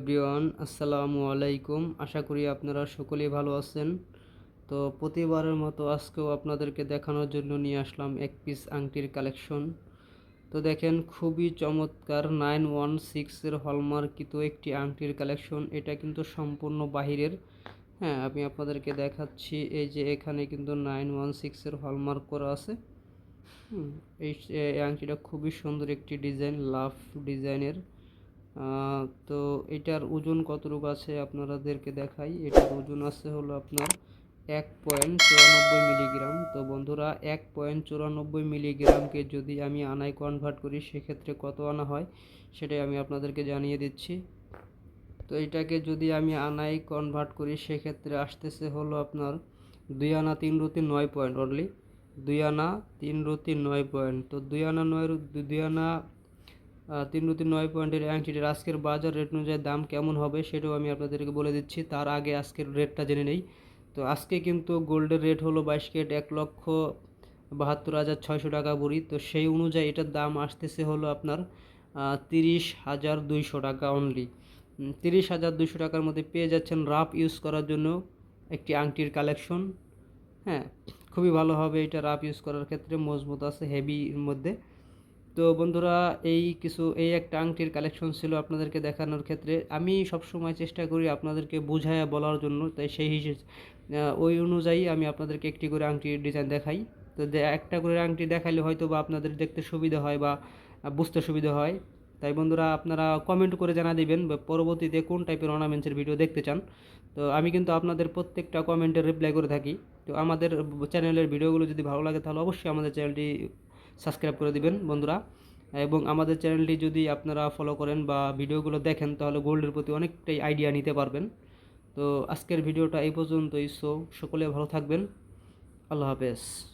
Everyone, আসসালামু আলাইকুম। আশা করি আপনারা সকলেই ভালো আছেন। তো প্রতিবারের মতো আজকেও আপনাদেরকে দেখানোর জন্য নিয়ে আসলাম এক পিস আংটির কালেকশন তো দেখেন, খুবই চমৎকার নাইন ওয়ান সিক্সের হলমার্কিত একটি আংটির কালেকশন এটা কিন্তু সম্পূর্ণ বাহিরের। হ্যাঁ আমি আপনাদেরকে দেখাচ্ছি, এই যে এখানে কিন্তু নাইন ওয়ান সিক্সের হলমার্ক করা আছে। এই আংটিটা খুবই সুন্দর একটি ডিজাইন, লাভ ডিজাইনের। তো এটার ওজন কতটুকু আছে আপনাদেরকে দেখাই। এটার ওজন আছে হলো আপনার এক পয়েন্ট চুরানব্বই মিলিগ্রাম। তো বন্ধুরা, এক পয়েন্ট চুরানব্বই মিলিগ্রামকে যদি আমি আনায় কনভার্ট করি, সেক্ষেত্রে কত আনা হয় সেটাই আমি আপনাদেরকে জানিয়ে দিচ্ছি। তো এটাকে যদি আমি আনায় কনভার্ট করি, সেক্ষেত্রে আসতেছে হলো আপনার দুই আনা তিন রুতি নয় পয়েন্ট অনলি দুই আনা তিন রুতি নয় পয়েন্ট। তো দুই আনা নয় দুই আনা তিন রুতি নয় পয়েন্টের অ্যাংটিটির আজকের বাজার রেট অনুযায়ী দাম কেমন হবে সেটাও আমি আপনাদেরকে বলে দিচ্ছি। তার আগে আজকের রেটটা জেনে নেই। তো আজকে কিন্তু গোল্ডের রেট হলো বাইশ কেট এক লক্ষ বাহাত্তর হাজার ছয়শো টাকা ভরি। তো সেই অনুযায়ী এটার দাম আসতেছে হলো আপনার তিরিশ হাজার দুইশো টাকা অনলি তিরিশ হাজার দুইশো টাকার মধ্যে পেয়ে যাচ্ছেন রাফ ইউজ করার জন্য একটি আংটির কালেকশন হ্যাঁ খুবই ভালো হবে এটা রাফ ইউজ করার ক্ষেত্রে। মজবুত আছে হেভির মধ্যে। তো বন্ধুরা, এই কিছু, এই একটা আংটির কালেকশন ছিল আপনাদেরকে দেখানোর ক্ষেত্রে। আমি সবসময় চেষ্টা করি আপনাদেরকে বুঝায় বলার জন্য, তাই সেই হিসেবে ওই অনুযায়ী আমি আপনাদেরকে একটি করে আংটির ডিজাইন দেখাই। তো একটা করে আংটি দেখাইলে হয়তো বা আপনাদের দেখতে সুবিধা হয় বা বুঝতে সুবিধা হয়। তাই বন্ধুরা, আপনারা কমেন্ট করে জানা দিবেন পরবর্তীতে কোন টাইপের অর্নামেন্টসের ভিডিও দেখতে চান। তো আমি কিন্তু আপনাদের প্রত্যেকটা কমেন্টের রিপ্লাই করে থাকি। তো আমাদের চ্যানেলের ভিডিওগুলো যদি ভালো লাগে, তাহলে অবশ্যই আমাদের চ্যানেলটি সাবস্ক্রাইব করে দিবেন, বন্ধুরা। এবং আমাদের চ্যানেলটি যদি আপনারা ফলো করেন বা ভিডিওগুলো দেখেন, তাহলে গোল্ডের প্রতি অনেকটাই আইডিয়া নিতে পারবেন। তো আজকের ভিডিওটা এই পর্যন্তই। সো, সকলে ভালো থাকবেন। আল্লাহ হাফেজ।